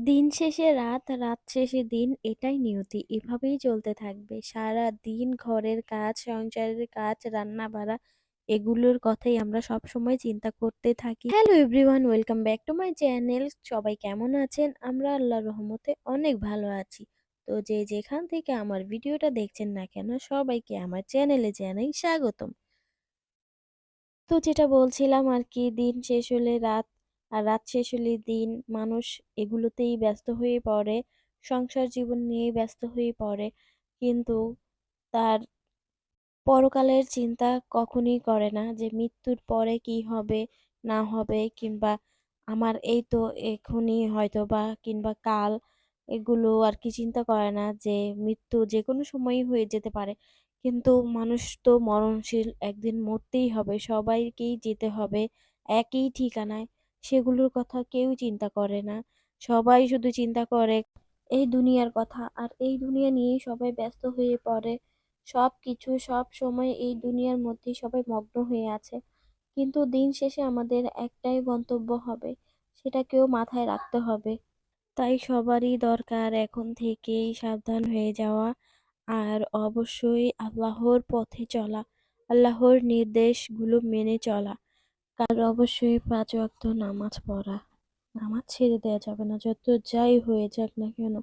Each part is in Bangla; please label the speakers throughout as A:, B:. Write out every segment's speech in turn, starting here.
A: দিন শেষে রাত, রাত শেষে দিন এটাই নিয়তি। এভাবেই চলতে থাকবে। সারাদিন ঘরের কাজ, সংসারের কাজ, রান্না-বাড়া এগুলোর কথাই আমরা সব সময় চিন্তা করতে থাকি। Hello everyone welcome back to my channel. সবাই কেমন আছেন? আমরা আল্লাহর রহমতে অনেক ভালো আছি। তো যে যেখান থেকে আমার ভিডিওটা দেখছেন না কেন সবাইকে আমার চ্যানেলে জানাই স্বাগতম। তো যেটা বলছিলাম আর কি দিন শেষ হলে রাত আর রাত শেষ হলে দিন, মানুষ এগুলোতেই ব্যস্ত হয়ে পড়ে, সংসার জীবন নিয়েই ব্যস্ত হয়ে পড়ে। কিন্তু তার পরকালের চিন্তা কখনই করে না যে মৃত্যুর পরে কি হবে, না হবে, কিংবা আমার এই তো এখনই হয়তো বা কিংবা কাল, এগুলো আর কি চিন্তা করে না যে মৃত্যু যে কোনো সময়ই হয়ে যেতে পারে। কিন্তু মানুষ তো মরণশীল, একদিন মরতেই হবে, সবাইকেই যেতে হবে একই ঠিকানায়। সেগুলোর কথা কেউ চিন্তা করে না। সবাই শুধু চিন্তা করে, এই দুনিয়ার কথা। আর এই দুনিয়া নিয়েই সবাই ব্যস্ত হয়ে পড়ে। সব কিছু সব সময় এই দুনিয়ার মধ্যেই সবাই মগ্ন হয়ে আছে। কিন্তু দিন শেষে আমাদের একটাই গন্তব্য হবে, সেটাকেও মাথায় রাখতে হবে। তাই সবারই দরকার এখন থেকেই সাবধান হয়ে যাওয়া আর অবশ্যই আল্লাহর পথে চলা, আল্লাহর নির্দেশগুলো মেনে চলা। আর অবশ্যই পাঁচ ওয়াক্ত নামাজ পড়া। নামাজ ছেড়ে দেওয়া যাবে না, যত যাই হয়ে যাক না কেন,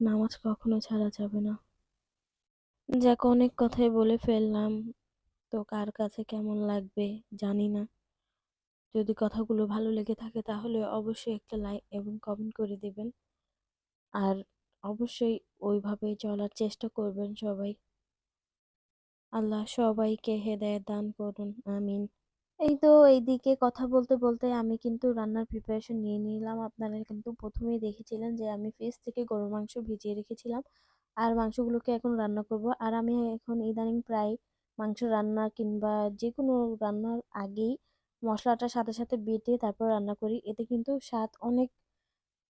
A: নামাজ কখনো ছাড়া যাবে না। যাক, অনেক কথাই বলে ফেললাম। তো কার কাছে কেমন লাগবে জানি না। যদি কথাগুলো ভালো লেগে থাকে তাহলে অবশ্যই একটা লাইক এবং কমেন্ট করে দেবেন। আর অবশ্যই ওইভাবে চলার চেষ্টা করবেন সবাই। আল্লাহ সবাইকে হেদায়েত দান করুন, আমিন। এই তো এইদিকে কথা বলতে বলতে আমি কিন্তু রান্নার প্রিপারেশন নিয়ে নিলাম। আপনারা কিন্তু প্রথমেই দেখেছিলেন যে আমি ফ্রিজ থেকে গরুর মাংস ভিজিয়ে রেখেছিলাম আর মাংসগুলোকে এখন রান্না করব। আর আমি এখন ইদানিং প্রায় মাংস রান্না কিংবা যে কোনো রান্নার আগেই মশলাটার সাথে সাথে বেটে তারপর রান্না করি। এতে কিন্তু স্বাদ অনেক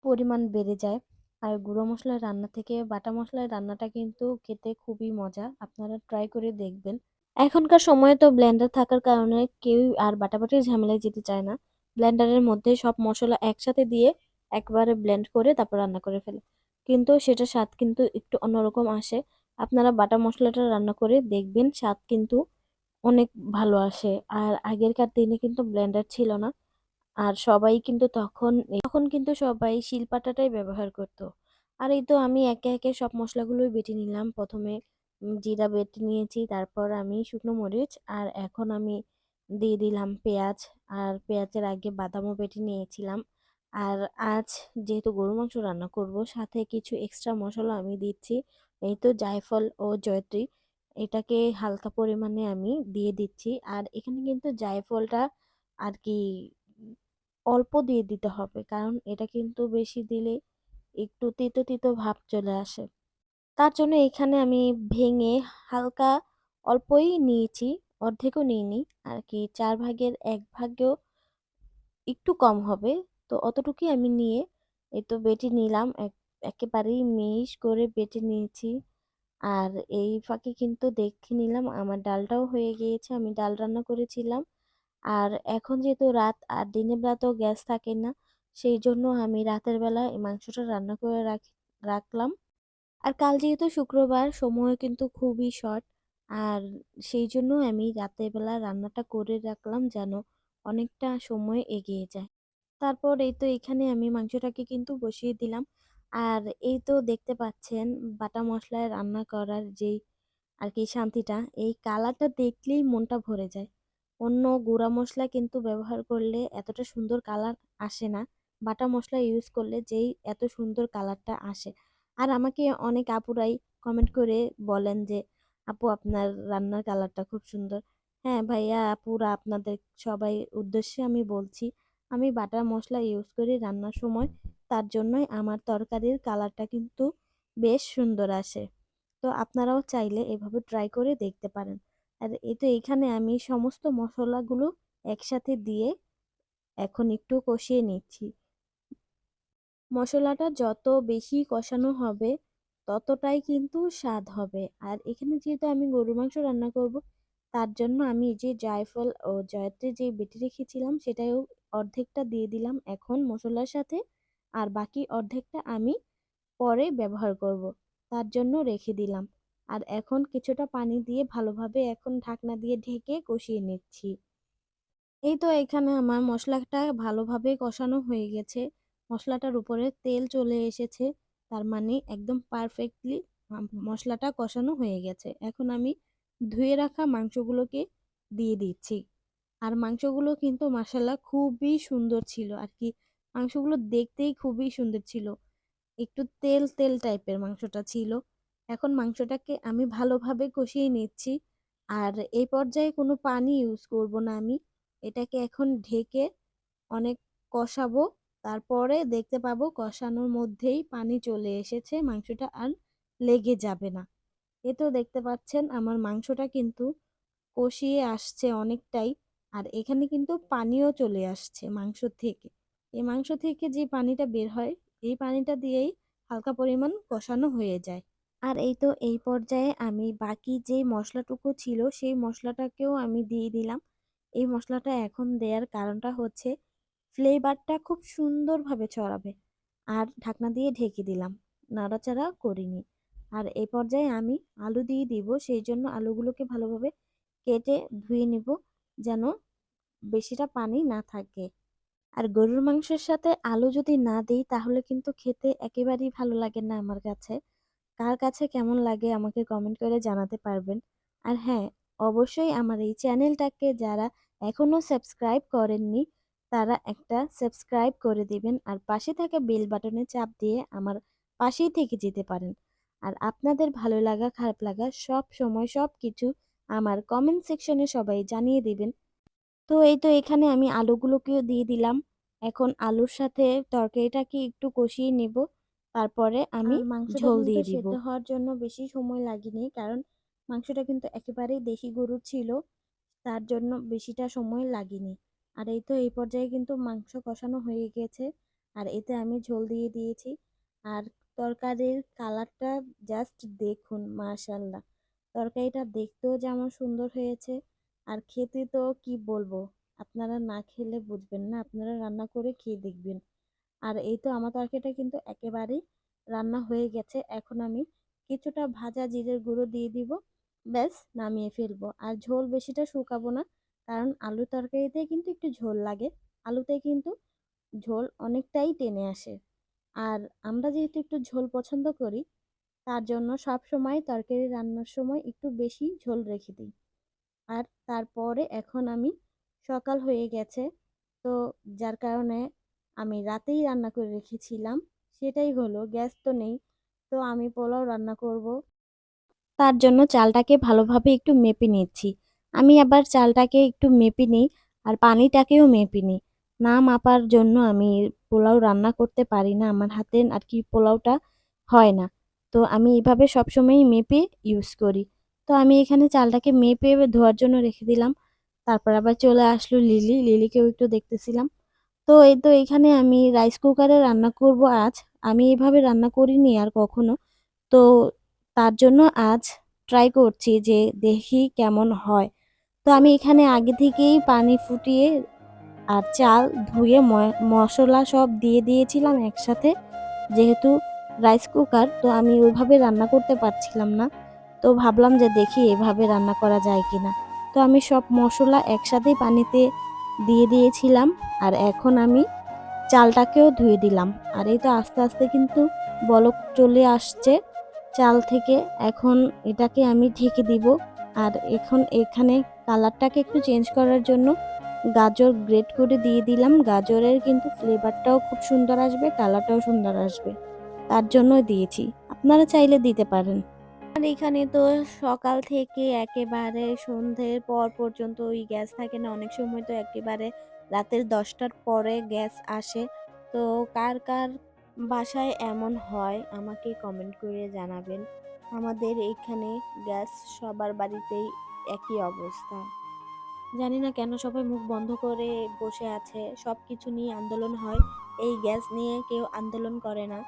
A: পরিমাণ বেড়ে যায়। আর গুঁড়ো মশলার রান্না থেকে বাটা মশলার রান্নাটা কিন্তু খেতে খুবই মজা। আপনারা ট্রাই করে দেখবেন। এখনকার সময়ে তো ব্লেন্ডার থাকার কারণে কেউ আর বাটাবাটির ঝামেলায় যেতে চায় না। ব্লেন্ডারের মধ্যে সব মশলা একসাথে দিয়ে একবারে ব্লেন্ড করে তারপর রান্না করে ফেলে। কিন্তু সেটা স্বাদ কিন্তু একটু অন্যরকম আসে। আপনারা বাটা মশলাটা রান্না করে দেখবেন স্বাদ কিন্তু অনেক ভালো আসে। আর আগেরকার দিনে কিন্তু ব্লেন্ডার ছিল না। আর সবাই কিন্তু তখন তখন কিন্তু সবাই শিলপাটাটাই ব্যবহার করতো। আর এই তো আমি একে একে সব মশলাগুলোই বেটে নিলাম প্রথমে। জিরা বেটে নিয়েছি, তারপর আমি শুকনো মরিচ, আর এখন আমি দিয়ে দিলাম পেঁয়াজ, আর পেঁয়াজের আগে বাদামও বেটে নিয়েছিলাম। আর আজ যেহেতু গরু মাংস রান্না করব, সাথে কিছু এক্সট্রা মশলা আমি দিচ্ছি, এই তো জায়ফল ও জয়ত্রী। এটাকে হালকা পরিমাণে আমি দিয়ে দিচ্ছি, আর এখানে কিন্তু জায়ফলটা আর কি অল্প দিয়ে দিতে হবে, কারণ এটা কিন্তু বেশি দিলে একটু তিতো তিতো ভাব চলে আসে। তার জন্য এখানে আমি ভেঙে হালকা অল্পই নিয়েছি, অর্ধেকও নিইনি। আর কি চার ভাগের এক ভাগেও একটু কম হবে। তো অতটুকুই আমি নিয়ে এই তো বেটে নিলাম। এক, একেবারেই মিশ করে বেটে নিয়েছি। আর এই ফাঁকে কিন্তু দেখে নিলাম আমার ডালটাও হয়ে গিয়েছে, আমি ডাল রান্না করেছিলাম। আর এখন যেহেতু রাত আর দিনের বেলাতেও গ্যাস থাকে না, সেই জন্য আমি রাতের বেলা এই মাংসটা রান্না করে রাখি, রাখলাম। আর কাল যেহেতু শুক্রবার সময় কিন্তু খুবই শর্ট আর সেই জন্য আমি রাতের বেলা রান্নাটা করে রাখলাম যেন অনেকটা সময় এগিয়ে যায়। তারপর এই তো এখানে আমি মাংসটাকে কিন্তু বসিয়ে দিলাম। আর এই তো দেখতে পাচ্ছেন বাটা মশলায় রান্না করার যেই আর কি শান্তিটা, এই কালারটা দেখলেই মনটা ভরে যায়। অন্য গুঁড়া মশলা কিন্তু ব্যবহার করলে এতটা সুন্দর কালার আসে না। বাটা মশলা ইউজ করলে যেই এত সুন্দর কালারটা আসে। আর আমাকে অনেক আপুরাই কমেন্ট করে বলেন যে, আপু, আপনার রান্নার কালারটা খুব সুন্দর। হ্যাঁ ভাইয়া, আপুরা আপনাদের সবাই উদ্দেশ্যে আমি বলছি, আমি বাটার মশলা ইউজ করি রান্নার সময়। তার জন্যই আমার তরকারির কালারটা কিন্তু বেশ সুন্দর আসে। তো আপনারাও চাইলে এভাবে ট্রাই করে দেখতে পারেন। আর এই তো এখানে আমি সমস্ত মশলাগুলো একসাথে দিয়ে এখন একটু কষিয়ে নিচ্ছি। মশলাটা যত বেশি কষানো হবে, ততটাই কিন্তু স্বাদ হবে। আর এখানে যেহেতু আমি গরুর মাংস রান্না করব, তার জন্য আমি যে জায়ফল ও জয়ত্রী যে বেটে রেখেছিলাম সেটাও অর্ধেকটা দিয়ে দিলাম এখন মশলার সাথে। আর বাকি অর্ধেকটা আমি পরে ব্যবহার করব, তার জন্য রেখে দিলাম। আর এখন কিছুটা পানি দিয়ে ভালোভাবে এখন ঢাকনা দিয়ে ঢেকে কষিয়ে নিচ্ছি। এই তো এখানে আমার মশলাটা ভালোভাবে কষানো হয়ে গেছে। মশলাটার উপরে তেল চলে এসেছে। তার মানে একদম পারফেক্টলি মশলাটা কষানো হয়ে গেছে। এখন আমি ধুয়ে রাখা মাংসগুলোকে দিয়ে দিচ্ছি। আর মাংসগুলো কিন্তু মাসাল্লাহ খুবই সুন্দর ছিল। আর কি, মাংসগুলো দেখতেই খুবই সুন্দর ছিল। একটু তেল তেল টাইপের মাংসটা ছিল। এখন মাংসটাকে আমি ভালোভাবে কষিয়ে নিচ্ছি। আর এই পর্যায়ে কোনো পানি ইউজ করব না আমি। এটাকে এখন ঢেকে অনেক কষাবো। তারপরে দেখতে পাবো কষানোর মধ্যেই পানি চলে এসেছে, মাংসটা আর লেগে যাবে না। এ তো দেখতে পাচ্ছেন আমার মাংসটা কিন্তু কষিয়ে আসছে অনেকটাই আর এখানে কিন্তু পানিও চলে আসছে মাংস থেকে। এই মাংস থেকে যে পানিটা বের হয়, এই পানিটা দিয়েই হালকা পরিমাণ কষানো হয়ে যায়। আর এই তো এই পর্যায়ে আমি বাকি যে মশলাটুকু ছিল, সেই মশলাটাকেও আমি দিয়ে দিলাম। এই মশলাটা এখন দেওয়ার কারণটা হচ্ছে ফ্লেভারটা খুব সুন্দরভাবে ছড়াবে। আর ঢাকনা দিয়ে ঢেকে দিলাম। নাড়াচাড়া করিনি। আর এই পর্যায়ে আমি আলু দিয়ে দিব। সেই জন্য আলুগুলোকে ভালোভাবে কেটে ধুয়ে নিব যেন বেশিটা পানি না থাকে। আর গরুর মাংসের সাথে আলু যদি না দিই, তাহলে কিন্তু খেতে একেবারেই ভালো লাগে না আমার কাছে। কার কাছে কেমন লাগে আমাকে কমেন্ট করে জানাতে পারবেন। আর হ্যাঁ অবশ্যই আমার এই চ্যানেলটাকে যারা এখনও সাবস্ক্রাইব করেননি তারা একটা সাবস্ক্রাইব করে দিবেন আর পাশে থাকা বেল বাটনে চাপ দিয়ে আমার পাশেই থেকে যেতে পারেন। আর আপনাদের ভালো লাগা খারাপ লাগা সব সময় সব কিছু আমার কমেন্ট সেকশনে সবাই জানিয়ে দিবেন। তো এই তো এখানে আমি আলুগুলোকেও দিয়ে দিলাম। এখন আলুর সাথে তরকারিটাকে একটু কষিয়ে নেব। তারপরে আমি ঝোল দিয়ে দিব। সেদ্ধ হওয়ার জন্য বেশি সময় লাগেনি কারণ মাংসটা কিন্তু একেবারেই দেশি গরুর ছিল। তার জন্য বেশিটা সময় লাগেনি। আর এই তো এই পর্যায়ে কিন্তু মাংস কষানো হয়ে গেছে। আর এতে আমি ঝোল দিয়ে দিয়েছি। আর তরকারির কালারটা জাস্ট দেখুন মাশাল্লাহ তরকারিটা দেখতেও যেমন সুন্দর হয়েছে। আর খেতে তো কি বলব, আপনারা না খেলে বুঝবেন না, আপনারা রান্না করে খেয়ে দেখবেন। আর এই তো আমার তরকারিটা কিন্তু একেবারেই রান্না হয়ে গেছে। এখন আমি কিছুটা ভাজা জিরের গুঁড়ো দিয়ে দিব। ব্যাস, নামিয়ে ফেলব। আর ঝোল বেশিটা শুকাবো না। কারণ আলু তরকারিতে কিন্তু একটু ঝোল লাগে। আলুতে কিন্তু ঝোল অনেকটাই টেনে আসে। আর আমরা যেহেতু একটু ঝোল পছন্দ করি, তার জন্য সব সময় তরকারি রান্নার সময় একটু বেশি ঝোল রেখে দিই। আর তারপরে এখন আমি সকাল হয়ে গেছে, তো যার কারণে আমি রাতেই রান্না করে রেখেছিলাম, সেটাই হলো গ্যাস তো নেই, তো আমি পোলাও রান্না করব। তার জন্য চালটাকে ভালোভাবে একটু মেপে নিচ্ছি। আমি আবার চালটাকে একটু মেপে নিই আর পানিটাকেও মেপে নিই। না মাপার জন্য আমি পোলাও রান্না করতে পারি না, আমার হাতে আর কি পোলাওটা হয় না। তো আমি এভাবে সবসময়ই মেপে ইউজ করি। তো আমি এখানে চালটাকে মেপে ধোয়ার জন্য রেখে দিলাম। তারপর আবার চলে আসলো লিলি, লিলিকেও একটু দেখতেছিলাম। তো এই তো এখানে আমি রাইস কুকারে রান্না করব আজ। আমি এভাবে রান্না করিনি আর কখনো। তো তার জন্য আজ ট্রাই করছি যে দেখি কেমন হয়। তো আমি এখানে আগে থেকেই পানি ফুটিয়ে আর চাল ধুয়ে মশলা সব দিয়ে দিয়েছিলাম একসাথে। যেহেতু রাইস কুকার তো আমি ওইভাবে রান্না করতে পারছিলাম না। তো ভাবলাম যে দেখি এভাবে রান্না করা যায় কিনা। তো আমি সব মশলা একসাথেই পানিতে দিয়ে দিয়েছিলাম আর এখন আমি চালটাকেও ধুয়ে দিলাম। আর এই তো আস্তে আস্তে কিন্তু বলক চলে আসছে। চাল থেকে এখন এটাকে আমি ঢেকে দিব। আর এখন এখানে কালারটাকে একটু চেঞ্জ করার জন্য গাজর গ্রেট করে দিয়ে দিলাম। গাজরের কিন্তু ফ্লেভারটাও খুব সুন্দর আসবে, কালারটাও সুন্দর আসবে। তার জন্য দিয়েছি। আপনারা চাইলে দিতে পারেন। আর এখানে তো সকাল থেকে একেবারে সন্ধ্যের পর পর্যন্ত ওই গ্যাস থাকে না, অনেক সময় তো একেবারে রাতের দশটার পরে গ্যাস আসে। তো কার কার বাসায় এমন হয় আমাকে কমেন্ট করে জানাবেন। আমাদের এখানে গ্যাস সবার বাড়িতেই একই অবস্থা। জানি না কেন সবাই মুখ বন্ধ করে বসে আছে সব কিছু নিয়ে আন্দোলন হয়, এই গ্যাস নিয়ে কেউ আন্দোলন করে না।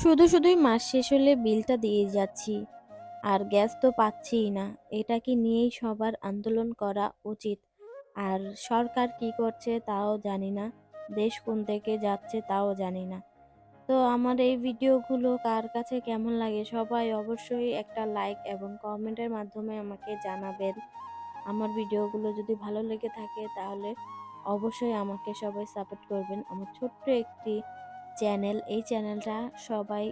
A: শুধু শুধুই মাস শেষ হলে বিলটা দিয়ে যাচ্ছি, আর গ্যাস তো পাচ্ছিই না এটাকে নিয়েই সবার আন্দোলন করা উচিত? আর সরকার কি করছে তাও জানি না, দেশ কোন থেকে যাচ্ছে তাও জানি না। তো আমার এই ভিডিওগুলো কার কাছে কেমন লাগে সবাই অবশ্যই একটা লাইক এবং কমেন্টের মাধ্যমে আমাকে জানাবেন। আমার ভিডিওগুলো যদি ভালো লেগে থাকে তাহলে অবশ্যই আমাকে সবাই সাপোর্ট করবেন। আমার ছোট্ট একটি চ্যানেল, এই চ্যানেলটা সবাই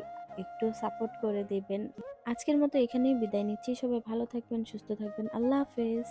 A: একটু সাপোর্ট করে দিবেন। আজকের মতো এখানেই বিদায় নিচ্ছি। সবাই ভালো থাকবেন, সুস্থ থাকবেন। আল্লাহ হাফেজ।